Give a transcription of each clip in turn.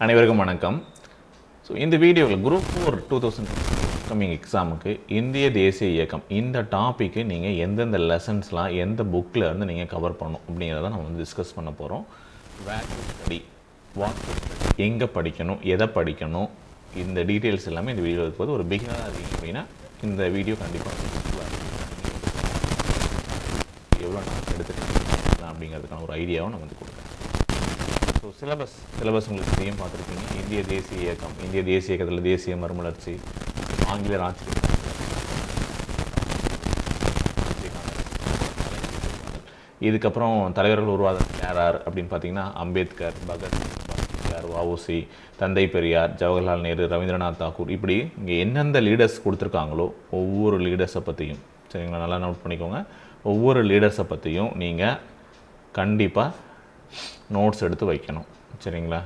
அனைவருக்கும் வணக்கம். ஸோ இந்த வீடியோவில் group four two thousand coming எக்ஸாமுக்கு இந்திய தேசிய இயக்கம் இந்த டாப்பிக்கு நீங்கள் எந்தெந்த லெசன்ஸ்லாம் எந்த புக்கில் இருந்து நீங்கள் கவர் பண்ணணும் அப்படிங்கிறத நம்ம வந்து டிஸ்கஸ் பண்ண போகிறோம் ஸ்டடி வாட் எங்கே படிக்கணும் எதை படிக்கணும் இந்த டீட்டெயில்ஸ் எல்லாமே இந்த வீடியோ இருக்கும்போது ஒரு பிகினராக இருக்கீங்க அப்படின்னா இந்த வீடியோ கண்டிப்பாக எவ்வளோ நாள் எடுத்துக்கலாம் அப்படிங்கிறதுக்கான ஒரு ஐடியாவும் நம்ம வந்து ஸோ சிலபஸ் சிலபஸ் உங்களுக்கு தெரியும் பார்த்துருப்பீங்க. இந்திய தேசிய இயக்கம். இந்திய தேசிய இயக்கத்தில் தேசிய மறுமலர்ச்சி. ஆங்கிலேயர் ஆட்சி இதுக்கப்புறம் தலைவர்கள் உருவாத யார் யார் அப்படின்னு பார்த்தீங்கன்னா அம்பேத்கர் பகத் பகத்சிங் வஉசி தந்தை பெரியார் ஜவஹர்லால் நேரு ரவீந்திரநாத் தாக்கூர் இப்படி இங்கே எந்தெந்த லீடர்ஸ் கொடுத்துருக்காங்களோ ஒவ்வொரு லீடர்ஸை பற்றியும் சரிங்களா? நல்லா நோட் பண்ணிக்கோங்க. ஒவ்வொரு லீடர்ஸை பற்றியும் நீங்கள் கண்டிப்பாக நோட்ஸ் எடுத்து வைக்கணும். சரிங்களா?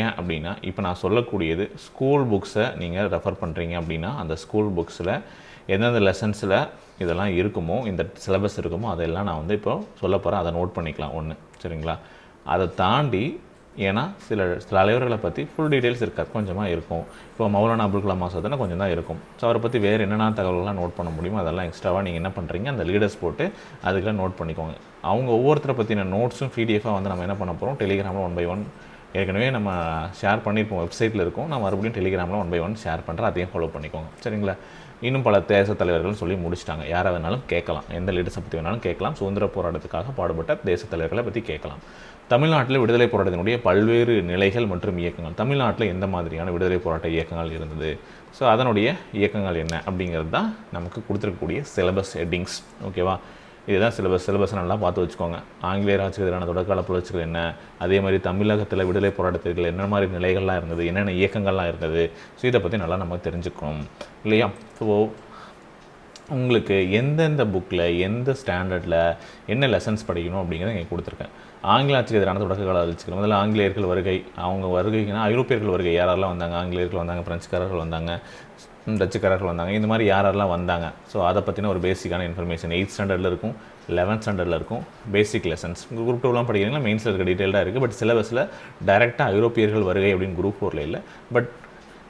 ஏன் அப்படின்னா இப்போ நான் சொல்லக்கூடியது ஸ்கூல் புக்ஸை நீங்கள் ரெஃபர் பண்ணுறீங்க அப்படின்னா அந்த ஸ்கூல் புக்ஸில் எந்தெந்த லெசன்ஸில் இதெல்லாம் இருக்குமோ இந்த சிலபஸ் இருக்குமோ அதெல்லாம் நான் வந்து இப்போ சொல்ல போகிறேன் அதை நோட் பண்ணிக்கலாம் ஒன்று சரிங்களா? அதை தாண்டி ஏன்னா சில சில தலைவர்களை பற்றி ஃபுல் டீட்டெயில்ஸ் இருக்காது. கொஞ்சமாக இருக்கும். இப்போ மௌலானா அபுல் கலாம் ஆசாத்னா கொஞ்சம் தான் இருக்கும். ஸோ அவரை பற்றி வேறு என்னென்ன தகவல்கள்லாம் நோட் பண்ண முடியுமோ அதெல்லாம் எக்ஸ்ட்ராவாக நீங்கள் என்ன பண்ணுறீங்க அந்த லீடர்ஸ் போட்டு அதுக்கெல்லாம் நோட் பண்ணிக்கோங்க. அவங்க ஒவ்வொருத்தரை பற்றின நோட்ஸும் பிடிஎஃபாக வந்து நம்ம என்ன பண்ண போகிறோம் டெலிகிராமில் ஒன் பை ஒன் ஏற்கனவே நம்ம ஷேர் பண்ணியிருப்போம் வெப்சைட்டில் இருக்கும். நான் மறுபடியும் டெலிகிராமில் ஒன் பை ஒன் ஷேர் பண்ணுறேன் அதையும் ஃபாலோ பண்ணிக்கோங்க. சரிங்களா? இன்னும் பல தேச தலைவர்கள் சொல்லி முடிச்சிட்டாங்க. யாரை வேணாலும் கேட்கலாம். எந்த லீடர்ஸை பற்றி வேணாலும் கேட்கலாம். சுதந்திர போராட்டத்துக்காக பாடுபட்ட தேச தலைவர்களை பற்றி கேட்கலாம். தமிழ்நாட்டில் விடுதலை போராட்டத்தினுடைய பல்வேறு நிலைகள் மற்றும் இயக்கங்கள். தமிழ்நாட்டில் எந்த மாதிரியான விடுதலை போராட்ட இயக்கங்கள் இருந்தது? ஸோ அதனுடைய இயக்கங்கள் என்ன? அப்படிங்கிறது தான் நமக்கு கொடுத்துருக்கக்கூடிய சிலபஸ் ஹெட்டிங்ஸ் ஓகேவா இதுதான் சிலபஸ் சிலபஸ் நல்லா பார்த்து வச்சுக்கோங்க. ஆங்கிலேயர் ஆட்சிக்கு எதிரான தொடர்கால புரட்சிகள் என்ன? அதே மாதிரி தமிழகத்தில் விடுதலை போராட்டத்தில் என்ன மாதிரி நிலைகள்லாம் இருந்தது? என்னென்ன இயக்கங்கள்லாம் இருந்தது? ஸோ இதை பற்றி நல்லா நம்ம தெரிஞ்சுக்கணும். இல்லையா? ஸோ உங்களுக்கு எந்தெந்த புக்கில் எந்த ஸ்டாண்டர்டில் என்ன லெசன்ஸ் படிக்கணும் அப்படிங்கிறத இங்கே கொடுத்துருக்கேன். ஆங்கில ஆட்சிக்கு எதிரான தொடக்க கால ஆட்சிக்கு முதல்ல ஆங்கிலேயர்கள் வருகை அவங்க வருகைக்குன்னா ஐரோப்பியர்கள் வருகை. யாரெல்லாம் வந்தாங்க? ஆங்கிலேயர்கள் வந்தாங்க பிரெஞ்சுக்காரர்கள் வந்தாங்க டச்சுக்காரர்கள் வந்தாங்க. இந்த மாதிரி யாரெல்லாம் வந்தாங்க? ஸோ அதை பற்றின ஒரு பேசிக்கான இன்ஃபர்மேஷன் எயித் ஸ்டாண்டர்டில் இருக்கும் லெவன்த் ஸ்டாண்டர்டில் இருக்கும் பேசிக் லெசன்ஸ் குரூப் டூலாம் படிக்கிறீங்கன்னா மெயின்ஸில் இருக்க டீட்டெயில்டாக இருக்குது பட் சிலபஸில் டைரெக்டாக ஐரோப்பியர்கள் வருகை அப்படின்னு குரூப் ஃபோரில் இல்லை. பட்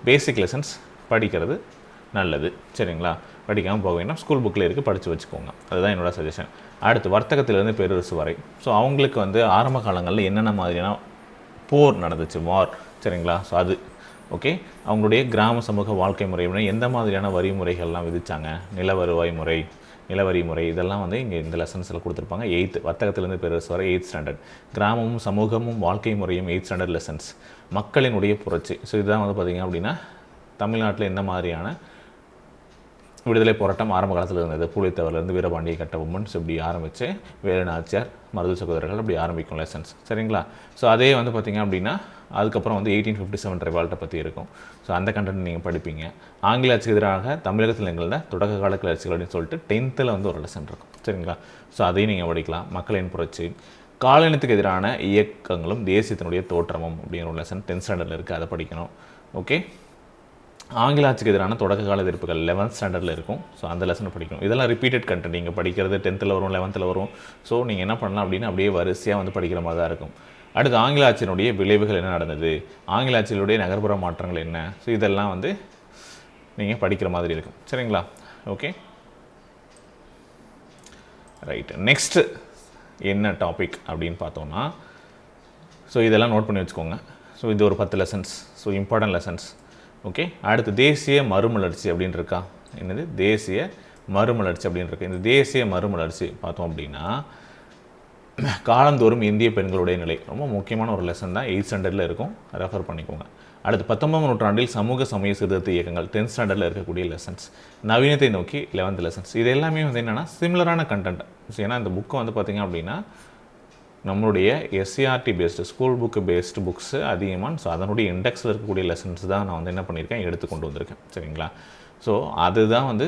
பேசிக் லெசன்ஸ் படிக்கிறது நல்லது. சரிங்களா? படிக்காமல் போக வேண்டாம் ஸ்கூல் புக்கில் இருக்குது படித்து வச்சுக்கோங்க. அதுதான் என்னோட சஜஷன் அடுத்து வர்த்தகத்திலேருந்து பேரரசு வரை. ஸோ அவங்களுக்கு வந்து ஆரம்ப காலங்களில் என்னென்ன மாதிரியான போர் நடந்துச்சு? வார் சரிங்களா? ஸோ அது. ஓகே அவங்களுடைய கிராம சமூக வாழ்க்கை முறை எந்த மாதிரியான வரி முறைகள்லாம் விதித்தாங்க நில வருவாய் முறை நிலவரி முறை இதெல்லாம் வந்து இங்கே இந்த லெசன்ஸில் கொடுத்துருப்பாங்க. எயித்து வர்த்தகத்திலேருந்து பேரரசு வரை எயித் ஸ்டாண்டர்ட் கிராமமும் சமூகமும் வாழ்க்கை முறையும் எயித் ஸ்டாண்டர்ட் லெசன்ஸ் மக்களினுடைய புரட்சி. ஸோ இதுதான் வந்து பார்த்திங்க அப்படின்னா தமிழ்நாட்டில் எந்த மாதிரியான விடுதலை போராட்டம் ஆரம்ப காலத்தில் இருந்தது. புலித்தவர்லேருந்து வீரபாண்டிய கட்டபொம்மன்ஸ் இப்படி ஆரம்பித்து வேலு நாச்சியார் மருது சகோதரர்கள் அப்படி ஆரம்பிக்கும் லெசன்ஸ் சரிங்களா? ஸோ அதே வந்து பார்த்திங்க அப்படின்னா அதுக்கப்புறம் வந்து எயிட்டீன் ஃபிஃப்டி செவன் ரிவால்ட்டை பற்றி இருக்கும். ஸோ அந்த கண்டென்ட் நீங்கள் படிப்பீங்க. ஆங்கில ஆட்சிக்கு எதிராக தமிழகத்தில் எங்களில் தொடக்க கால கிளர்ச்சிகள் அப்படின்னு சொல்லிட்டு டென்த்தில் வந்து ஒரு லெசன் இருக்கும். சரிங்களா? ஸோ அதையும் நீங்கள் படிக்கலாம். மக்களின் புரட்சி. காலனியத்துக்கு எதிரான இயக்கங்களும் தேசியத்தினுடைய தோற்றமும் அப்படிங்கிற ஒரு லெசன் டென்த் ஸ்டாண்டர்டில் இருக்குது அதை படிக்கணும். ஓகே ஆங்கில ஆட்சிக்கு எதிரான தொடக்க கால எதிர்ப்புகள் லெவன்த் ஸ்டாண்டர்டில் இருக்கும். ஸோ அந்த லெசன் படிக்கணும். இதெல்லாம் ரிப்பீட்டட் கண்டென்ட் நீங்கள் படிக்கிறது டென்த்தில் வரும் லெவன்த்தில் வரும். ஸோ நீங்கள் என்ன பண்ணலாம் அப்படின்னா அப்படியே வரிசையாக வந்து படிக்கிற மாதிரி தான் இருக்கும். அடுத்து ஆங்கிலாட்சியினுடைய விளைவுகள் என்ன நடந்தது? ஆங்கிலாட்சியினுடைய நகர்ப்புற மாற்றங்கள் என்ன? ஸோ இதெல்லாம் வந்து நீங்கள் படிக்கிற மாதிரி இருக்கும். சரிங்களா? ஓகே ரைட் நெக்ஸ்ட்டு என்ன டாபிக் அப்படின்னு பார்த்தோன்னா ஸோ இதெல்லாம் நோட் பண்ணி வச்சுக்கோங்க. ஸோ இது ஒரு பத்து lessons so important lessons okay அடுத்து தேசிய மறுமலர்ச்சி அப்படின்னு இருக்கா என்னது? தேசிய மறுமலர்ச்சி அப்படின்னு இருக்கு இந்த தேசிய மறுமலர்ச்சி பார்த்தோம் அப்படின்னா காலந்தோறும் இந்திய பெண்களுடைய நிலை. ரொம்ப முக்கியமான ஒரு லெசன் தான். எயிட் ஸ்டாண்டர்டில் இருக்கும். ரெஃபர் பண்ணிக்கோங்க. அடுத்து பத்தொன்பதாம் நூற்றாண்டில் சமூக சமய சீர்திருத்த இயக்கங்கள் டென்த் ஸ்டாண்டர்டில் இருக்கக்கூடிய லெசன்ஸ் நவீனத்தை நோக்கி லெவன்த் லெசன்ஸ் இது எல்லாமே வந்து என்னென்னா சிமிலரான கண்டென்ட் ஏன்னா இந்த புக்கு வந்து பார்த்திங்க அப்படின்னா நம்மளுடைய SCERT based school book based books அதிகமாக ஸோ அதனுடைய இண்டெக்ஸில் இருக்கக்கூடிய லெசன்ஸ் தான் நான் வந்து என்ன பண்ணியிருக்கேன் எடுத்து கொண்டு வந்திருக்கேன். சரிங்களா? ஸோ அதுதான் வந்து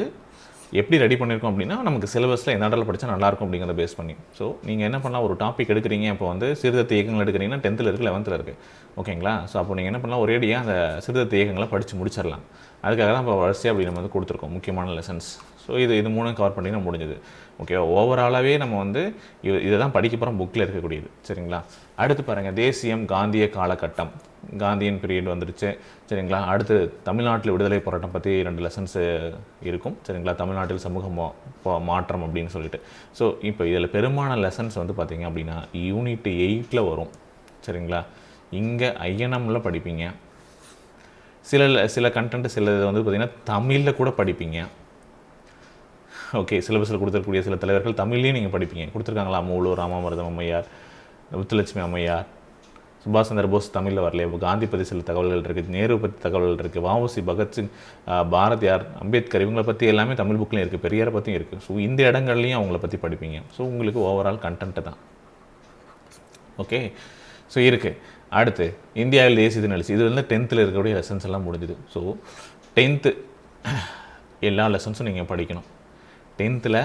எப்படி ரெடி பண்ணியிருக்கோம் அப்படின்னா நமக்கு சிலபஸில் எந்த இடத்துல படித்தா நல்லாயிருக்கும் அப்படிங்கிறத பேஸ் பண்ணி. ஸோ நீங்கள் என்ன பண்ணலாம் ஒரு டாபிக் எடுக்கிறீங்க இப்போ வந்து சீர்திருத்த இயக்கங்கள் எடுக்கிறீங்கன்னா டென்த்தில் இருக்குது லெவன்த்தில் இருக்குது ஓகேங்களா ஸோ அப்போ நீங்கள் என்ன பண்ணலாம் ஒரேடியாக அந்த சீர்திருத்த இயக்கங்களை படித்து முடிச்சிடலாம். அதுக்காக தான் இப்போ வரிசையாக அப்படி நம்ம வந்து கொடுத்துருக்கோம் முக்கியமான லெசன்ஸ் ஸோ இது இது மூணும் கவர் பண்ணிங்கன்னா முடிஞ்சது. ஓகே ஓவராலாகவே நம்ம வந்து இதை தான் படிக்க போகிறோம் புக்கில் இருக்கக்கூடியது. சரிங்களா? அடுத்து பாருங்கள் தேசியம் காந்திய காலகட்டம். காந்தியன் பீரியட் வந்துருச்சு சரிங்களா? அடுத்து தமிழ்நாட்டில் விடுதலை போராட்டம் பற்றி ரெண்டு லெசன்ஸு இருக்கும். சரிங்களா? தமிழ்நாட்டில் சமூக மா மாற்றம் அப்படின்னு சொல்லிட்டு. ஸோ இப்போ இதில் பெரும்பாலான லெசன்ஸ் வந்து பார்த்திங்க அப்படின்னா யூனிட் எயிட்டில் வரும். சரிங்களா? இங்கே ஐஎன்எம்ல படிப்பீங்க. சில சில கண்டென்ட் சில இது வந்து பார்த்திங்கன்னா தமிழில் கூட படிப்பீங்க. ஓகே சிலபஸில் கொடுத்துருக்கூடிய சில தலைவர்கள் தமிழ்லேயும் நீங்கள் படிப்பீங்க. கொடுத்துருக்காங்களா? மூலூர் ராமாமிரதம் அம்மையார் முத்துலட்சுமி அம்மையார் சுபாஷ் சந்திர போஸ் தமிழில் வரலையே. இப்போ காந்தி பற்றி சில தகவல்கள் இருக்குது நேரு பற்றி தகவல்கள் இருக்குது வஉசி பகத்சிங் பாரதியார் அம்பேத்கர் இவங்களை பற்றி எல்லாமே தமிழ் புக்லேயும் இருக்குது பெரியாரை பற்றியும் இருக்குது ஸோ இந்த இடங்கள்லையும் அவங்கள பற்றி படிப்பீங்க. ஸோ உங்களுக்கு ஓவரால் கண்டென்ட்டு தான். ஓகே ஸோ இருக்குது அடுத்து இந்தியாவில் தேசிய தின இது வந்து டென்த்தில் இருக்கக்கூடிய லெசன்ஸ் எல்லாம் முடிஞ்சுது. ஸோ டென்த்து எல்லா லெசன்ஸும் நீங்கள் படிக்கணும். டென்த்தில்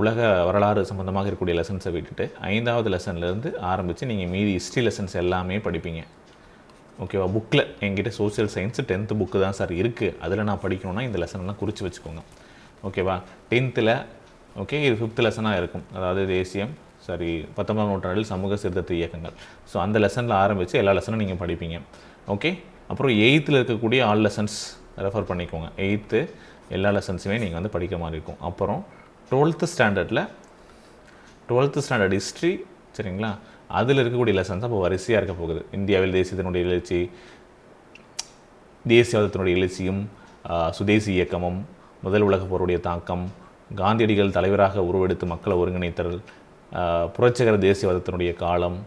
உலக வரலாறு சம்மந்தமாக இருக்கக்கூடிய லெசன்ஸை விட்டுட்டு ஐந்தாவது லெசன்லேருந்து ஆரம்பித்து நீங்கள் மீதி ஹிஸ்ட்ரி லெசன்ஸ் எல்லாமே படிப்பீங்க. ஓகேவா புக்கில் என்கிட்ட சோஷியல் சயின்ஸ் டென்த்து புக்கு தான் சார் இருக்குது அதில் நான் படிக்கணும்னா இந்த லெசன்லாம் குறித்து வச்சுக்கோங்க. ஓகேவா டென்த்தில் ஓகே இது ஃபிஃப்த் லெசனாக இருக்கும். அதாவது தேசியம் சாரி பத்தொன்பதாம் நூற்றாண்டில் சமூக சீர்திருத்த இயக்கங்கள். ஸோ அந்த லெசனில் ஆரம்பித்து எல்லா லெசனும் நீங்கள் படிப்பீங்க. ஓகே அப்புறம் எயித்தில் இருக்கக்கூடிய ஆல் லெசன்ஸ் ரெஃபர் பண்ணிக்கோங்க. எயித்து எல்லா லெசன்ஸுமே நீங்கள் வந்து படிக்கிற மாதிரி இருக்கும். அப்புறம் டுவெல்த்து ஸ்டாண்டர்டில் டுவெல்த்து ஸ்டாண்டர்ட் ஹிஸ்ட்ரி சரிங்களா? அதில் இருக்கக்கூடிய லெசன்ஸ் அப்போ வரிசையாக இருக்க போகுது. இந்தியாவில் தேசியத்தினுடைய எழுச்சி தேசியவாதத்தினுடைய எழுச்சியும் சுதேசி இயக்கமும் முதல் உலகப் போருடைய தாக்கம் காந்தியடிகள் தலைவராக உருவெடுத்து மக்களை ஒருங்கிணைத்தல் புரட்சகர புரட்சிகர தேசியவாதத்தினுடைய காலம்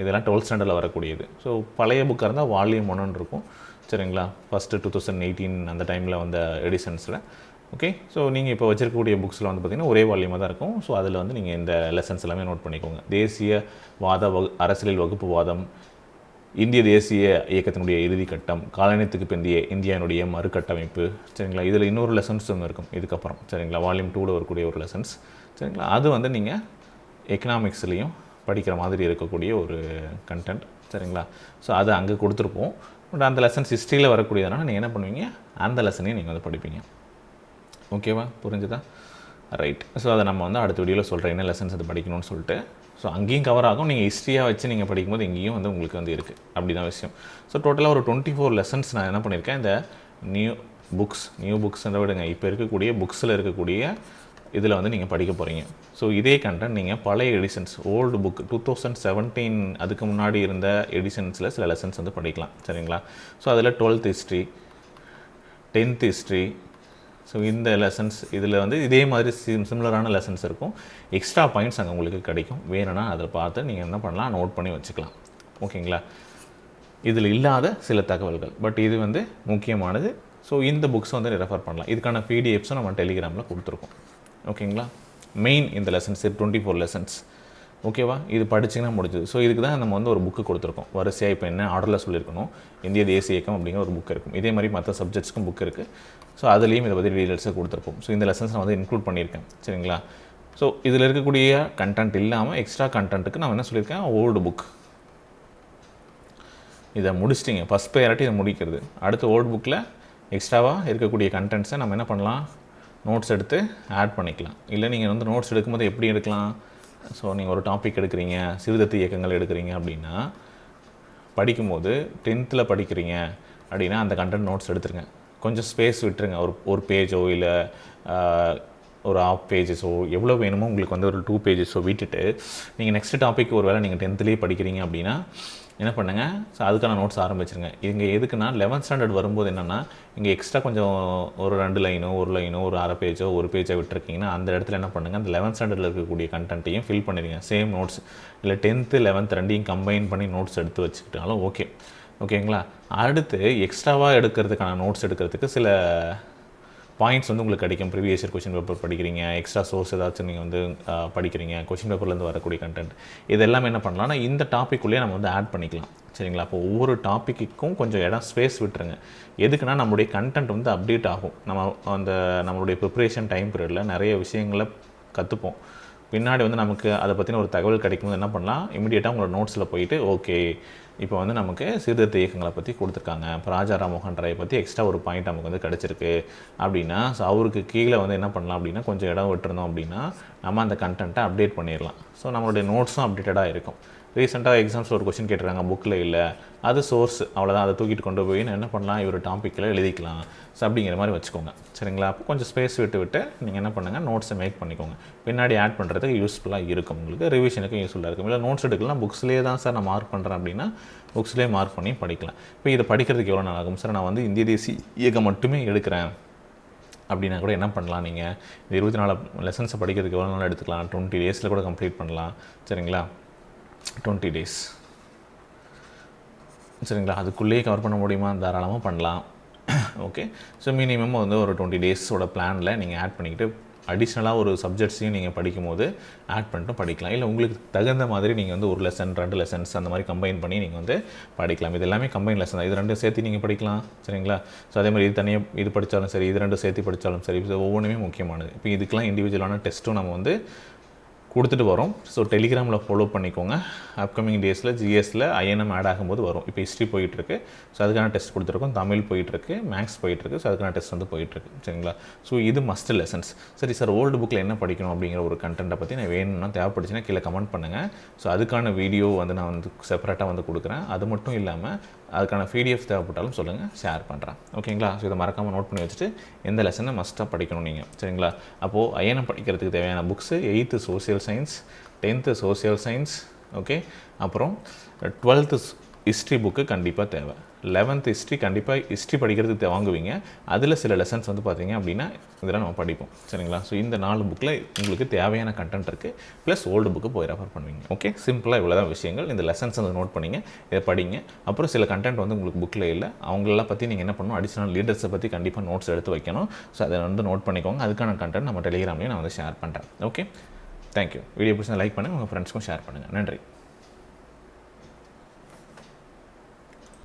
இதெல்லாம் டுவெல்த் ஸ்டாண்டர்டில் வரக்கூடியது. ஸோ பழைய புக்காக இருந்தால் வால்யூம் ஒன்றுன்னு இருக்கும். சரிங்களா? ஃபஸ்ட்டு டூ தௌசண்ட் எயிட்டீன் அந்த டைமில் வந்த எடிஷன்ஸில் ஓகே ஸோ நீங்கள் இப்போ வச்சிருக்கக்கூடிய புக்ஸில் வந்து பார்த்திங்கன்னா ஒரே வால்யூமாக தான் இருக்கும். ஸோ அதில் வந்து நீங்கள் இந்த லெசன்ஸ் எல்லாமே நோட் பண்ணிக்கோங்க. தேசிய வாத வகு அரசியல் வகுப்பு வாதம் இந்திய தேசிய இயக்கத்தினுடைய இறுதி கட்டம் காலனியத்துக்கு பிந்தைய இந்தியாவினுடைய மறுகட்டமைப்பு சரிங்களா? இதில் இன்னொரு லெசன்ஸ் ஒன்று இருக்கும். இதுக்கப்புறம் சரிங்களா? வால்யூம் டூவில் வரக்கூடிய ஒரு லெசன்ஸ் சரிங்களா? அது வந்து நீங்கள் எக்கனாமிக்ஸ்லேயும் படிக்கிற மாதிரி இருக்கக்கூடிய ஒரு கண்டென்ட் சரிங்களா? ஸோ அது அங்கே கொடுத்துருப்போம். பட் அந்த லெசன்ஸ் ஹிஸ்ட்ரியில் வரக்கூடியதுனால நீங்கள் என்ன பண்ணுவீங்க? அந்த லெசனையும் நீங்கள் வந்து படிப்பீங்க. ஓகேவா புரிஞ்சுதா? ரைட் ஸோ அதை நம்ம வந்து அடுத்த வீடியோவில் சொல்கிறேன் என்ன லெசன்ஸ் அது படிக்கணும்னு சொல்லிட்டு. ஸோ அங்கேயும் கவர் ஆகும். நீங்கள் ஹிஸ்ட்ரியாக வச்சு நீங்கள் படிக்கும்போது இங்கேயும் வந்து உங்களுக்கு வந்து இருக்குது அப்படி தான் விஷயம் ஸோ டோட்டலாக ஒரு டுவெண்ட்டி ஃபோர் லெசன்ஸ் நான் என்ன பண்ணியிருக்கேன்? இந்த நியூ புக்ஸ் நியூ புக்ஸ்ன்ற விடுங்க. இப்போ இருக்கக்கூடிய புக்ஸில் இருக்கக்கூடிய இதில் வந்து நீங்கள் படிக்க போகிறீங்க. ஸோ இதே கண்டென்ட் நீங்கள் பழைய editions old book two thousand seventeen அதுக்கு முன்னாடி இருந்த எடிஷன்ஸில் சில லெசன்ஸ் வந்து படிக்கலாம். சரிங்களா? ஸோ அதில் twelfth history tenth history so இந்த லெசன்ஸ் இதில் வந்து இதே மாதிரி சிம் சிமிலரான லெசன்ஸ் இருக்கும். எக்ஸ்ட்ரா பாயிண்ட்ஸ் அங்கே உங்களுக்கு கிடைக்கும். வேணும்னா அதை பார்த்து நீங்கள் என்ன பண்ணலாம்? நோட் பண்ணி வச்சுக்கலாம். ஓகேங்களா? இதில் இல்லாத சில தகவல்கள். பட் இது வந்து முக்கியமானது. ஸோ இந்த புக்ஸ் வந்து ரெஃபர் பண்ணலாம். இதுக்கான பிடிஎஃப்ஸும் நம்ம டெலிகிராமில் கொடுத்துருக்கோம். ஓகேங்களா? மெயின் இந்த லெசன்ஸ் டுவெண்ட்டி ஃபோர் லெசன்ஸ் ஓகேவா? இது படிச்சிங்கன்னா முடிஞ்சது. ஸோ இதுக்கு தான் நம்ம வந்து ஒரு புக்கு கொடுத்துருக்கோம். வரிசையாக இப்போ என்ன ஆர்டரில் சொல்லியிருக்கணும். இந்திய தேசிய இயக்கம் அப்படிங்கிற ஒரு புக் இருக்கும். இதே மாதிரி மற்ற சப்ஜெக்ட்ஸ்க்கும் புக் இருக்குது ஸோ அதுலேயும் இதை பற்றி டீடைல்ஸை கொடுத்துருப்போம். ஸோ இந்த லெசன்ஸ் நான் வந்து இன்க்ளூட் பண்ணியிருக்கேன். சரிங்களா? ஸோ இதில் இருக்கக்கூடிய கண்டென்ட் இல்லாமல் எக்ஸ்ட்ரா கண்டென்ட்டுக்கு நான் என்ன சொல்லியிருக்கேன் ஓல்டு புக் இதை முடிச்சிட்டிங்க. ஃபஸ்ட் ப்ரையாரிட்டி இதை முடிக்கிறது. அடுத்து ஓல்டு புக்கில் எக்ஸ்ட்ராவாக இருக்கக்கூடிய கண்டென்ட்ஸை நம்ம என்ன பண்ணலாம்? நோட்ஸ் எடுத்து ஆட் பண்ணிக்கலாம். இல்லை நீங்கள் வந்து நோட்ஸ் எடுக்கும்போது எப்படி எடுக்கலாம்? ஸோ நீங்கள் ஒரு டாபிக் எடுக்கிறீங்க சிறுதத்து இயக்கங்கள் எடுக்கிறீங்க அப்படின்னா படிக்கும்போது டென்த்தில் படிக்கிறீங்க அப்படின்னா அந்த கண்டென்ட் நோட்ஸ் எடுத்துருங்க. கொஞ்சம் ஸ்பேஸ் விட்டுருங்க. ஒரு ஒரு பேஜோ இல்லை ஒரு ஆஃப் பேஜஸோ எவ்வளோ வேணுமோ உங்களுக்கு வந்து ஒரு டூ பேஜஸோ விட்டுட்டு நீங்கள் நெக்ஸ்ட் டாபிக் ஒரு வேளை நீங்கள் டென்த்துலேயே படிக்கிறீங்க அப்படின்னா என்ன பண்ணுங்கள் ஸோ அதுக்கான நோட்ஸ் ஆரம்பிச்சிருங்க. இங்கே எதுக்குன்னா லெவன்த் ஸ்டாண்டர்ட் வரும்போது என்னென்னா இங்கே எக்ஸ்ட்ரா கொஞ்சம் ஒரு ரெண்டு லைனோ ஒரு லைனோ ஒரு அரை பேஜோ ஒரு பேஜோ விட்டுருக்கீங்கன்னா அந்த இடத்துல என்ன பண்ணுங்கள் அந்த லெவன்த் ஸ்டாண்டர்டில் இருக்கக்கூடிய கண்டென்ட்டையும் ஃபில் பண்ணிடுங்க. சேம் நோட்ஸ் இல்லை டென்த்து லெவன்த் ரெண்டையும் கம்பைன் பண்ணி நோட்ஸ் எடுத்து வச்சுக்கிட்டாலும் ஓகே ஓகேங்களா அடுத்து எக்ஸ்ட்ராவாக எடுக்கிறதுக்கான நோட்ஸ் எடுக்கிறதுக்கு சில பாயிண்ட்ஸ் வந்து உங்களுக்கு கிடைக்கும். ப்ரீவியஸ் இயர் கொஷின் பேப்பர் படிக்கிறீங்க எக்ஸ்ட்ரா சோர்ஸ் ஏதாச்சும் நீங்கள் வந்து படிக்கிறீங்க கொஷின் பேப்பர்லேருந்து வரக்கூடிய கண்டென்ட் இது எல்லாமே என்ன பண்ணலாம்னா இந்த டாப்பிக்குள்ளேயே நம்ம வந்து ஆட் பண்ணிக்கலாம். சரிங்களா? அப்போ ஒவ்வொரு டாப்பிக்கும் கொஞ்சம் இடம் ஸ்பேஸ் விட்டுருங்க. எதுக்குன்னா நம்மளுடைய கண்டென்ட் வந்து அப்டேட் ஆகும். நம்ம அந்த நம்மளுடைய ப்ரிப்பரேஷன் டைம் பீரியடில் நிறைய விஷயங்களை கற்றுப்போம் பின்னாடி வந்து நமக்கு அதை பற்றின ஒரு தகவல் கிடைக்கும்போது என்ன பண்ணலாம்? இமீடியட்டாக உங்களோட நோட்ஸில் போயிட்டு ஓகே இப்போ வந்து நமக்கு சீர்திருத்த இயக்கங்களை பற்றி கொடுத்துருக்காங்க. இப்போ ராஜா ராமோகன் ராயை பற்றி எக்ஸ்ட்ரா ஒரு பாயிண்ட் நமக்கு வந்து கிடச்சிருக்கு. அப்படின்னா ஸோ அவருக்கு கீழே வந்து என்ன பண்ணலாம் அப்படின்னா கொஞ்சம் இடம் விட்டுருந்தோம் அப்படின்னா நம்ம அந்த கண்டென்ட்டை அப்டேட் பண்ணிடலாம். ஸோ நம்மளுடைய நோட்ஸும் அப்டேட்டடாக இருக்கும். ரீசெண்டாக எக்ஸாம்ஸில் ஒரு கொஷின் கேட்டுறாங்க புக்கில் இல்லை. அது சோர்ஸ் அவ்வளோதான் அதை தூக்கிட்டு கொண்டு போய் என்ன பண்ணலாம்? இவர் டாப்பிக்கில் எழுதிக்கலாம். ஸோ அப்படிங்கிற மாதிரி வச்சுக்கோங்க. சரிங்களா? அப்போ கொஞ்சம் ஸ்பேஸ் விட்டு விட்டு நீங்கள் என்ன பண்ணுங்கள் நோட்ஸை மேக் பண்ணிக்கோங்க. பின்னாடி ஆட் பண்ணுறதுக்கு யூஸ்ஃபுல்லாக இருக்கும். உங்களுக்கு ரிவிஷனுக்கும் யூஸ்ஃபுல்லாக இருக்கும். இல்லை நோட்ஸ் எடுக்கலாம். புக்ஸ்லேயே தான் சார் நான் மார்க் பண்ணுறேன் அப்படின்னா புக்ஸ்லேயே மார்க் பண்ணி படிக்கலாம். இப்போ இதை படிக்கிறதுக்கு எவ்வளோ நாள் ஆகும்? சார் நான் வந்து இந்திய தேசிய இயக்கம் மட்டுமே எடுக்கிறேன். அப்படின்னா கூட என்ன பண்ணலாம் நீங்கள் இந்த இருபத்தி நாலு லெசன்ஸை படிக்கிறதுக்கு எவ்வளோ நாள் எடுத்துக்கலாம்? டுவெண்ட்டி டேஸில் கூட கம்ப்ளீட் பண்ணலாம். சரிங்களா? டுவெண்ட்டி டேஸ் சரிங்களா? அதுக்குள்ளேயே கவர் பண்ண முடியுமா? தாராளமாக பண்ணலாம். ஓகே ஸோ மினிமம் வந்து ஒரு டுவெண்ட்டி டேஸோட பிளானில் நீங்கள் ஆட் பண்ணிக்கிட்டு அடிஷ்னலாக ஒரு சப்ஜெக்ட்ஸையும் நீங்கள் படிக்கும்போது ஆட் பண்ணிட்டு படிக்கலாம். இல்லை உங்களுக்கு தகுந்த மாதிரி நீங்கள் வந்து ஒரு லெசன் ரெண்டு லெசன்ஸ் அந்த மாதிரி கம்பைன் பண்ணி நீங்கள் வந்து படிக்கலாம். இது எல்லாமே கம்பைன் லெசன் தான். இது ரெண்டும் சேர்த்து நீங்கள் படிக்கலாம். சரிங்களா? ஸோ அதே மாதிரி இது தனியாக இது படித்தாலும் சரி இது ரெண்டும் சேர்த்து படித்தாலும் சரி ஒவ்வொன்றுமே முக்கியமானது. இப்போ இதுக்கெல்லாம் இண்டிவிஜுவலான டெஸ்ட்டும் நம்ம வந்து கொடுத்துட்டு வரோம். ஸோ டெலிகிராமில் ஃபாலோ பண்ணிக்கோங்க. அப்கமிங் டேஸில் ஜிஎஸில் ஐஎன்எம் ஆட் ஆகும்போது வரும். இப்போ ஹிஸ்ட்ரி போயிட்டுருக்கு. ஸோ அதுக்கான டெஸ்ட் கொடுத்துருக்கோம். தமிழ் போயிட்டுருக்கு மேக்ஸ் போயிட்டுருக்கு. ஸோ அதுக்கான டெஸ்ட் வந்து போயிட்டுருக்கு. சரிங்களா? ஸோ இது மஸ்ட் லெசன்ஸ் சரி சார் ஓல்டு புக்கில் என்ன படிக்கணும் அப்படிங்கிற ஒரு கண்டென்ட்டை பற்றி நான் வேணும்னா தேவைப்படுச்சுன்னா கீழே கமெண்ட் பண்ணுங்கள் ஸோ அதுக்கான வீடியோ வந்து நான் வந்து செப்பரேட்டாக வந்து கொடுக்குறேன். அது மட்டும் இல்லாமல் அதுக்கான பிடிஎஃப் தேவைப்பட்டாலும் சொல்லுங்கள் ஷேர் பண்ணுறேன் ஓகேங்களா ஸோ இதை மறக்காமல் நோட் பண்ணி வச்சுட்டு எந்த லெசனை மஸ்ட்டாக படிக்கணும் நீங்கள் சரிங்களா? அப்போது ஐயனை படிக்கிறதுக்கு தேவையான books eighth social science tenth social science okay அப்புறம் டுவெல்த்து ஹிஸ்ட்ரி புக்கு கண்டிப்பாக தேவை. லெவன்த் ஹிஸ்ட்ரி கண்டிப்பாக ஹிஸ்ட்ரி படிக்கிறதுக்கு தே- வாங்குவீங்க. அதில் சில லெசன்ஸ் வந்து பார்த்தீங்க அப்படின்னா இதெல்லாம் நம்ம படிப்போம். சரிங்களா? ஸோ இந்த நாலு புக்கில் உங்களுக்கு தேவையான கண்டென்ட் இருக்குது ப்ளஸ் ஓல்டு புக்கு போய் ரெஃபர் பண்ணுவீங்க. ஓகே சிம்பிளாக இவ்வளோ தான் விஷயங்கள். இந்த லெசன்ஸ் வந்து நோட் பண்ணிங்க. இதை படிங்க. அப்புறம் சில கண்டென்ட் வந்து உங்களுக்கு புக்கில் இல்லை. அவங்களெல்லாம் பற்றி நீங்கள் என்ன பண்ணணும்? அடிஷனல் லீடர்ஸை பற்றி கண்டிப்பாக நோட்ஸ் எடுத்து வைக்கணும். ஸோ அதை வந்து நோட் பண்ணிக்கோங்க. அதுக்கான கண்டென்ட் நம்ம டெலிகிராம்லேயும் நான் வந்து ஷேர் பண்ணுறேன் ஓகே தேங்க்யூ வீடியோ பிடிச்சா லைக் பண்ணுங்கள் உங்கள் ஃப்ரெண்ட்ஸ்க்கும் ஷேர் பண்ணுங்கள் நன்றி.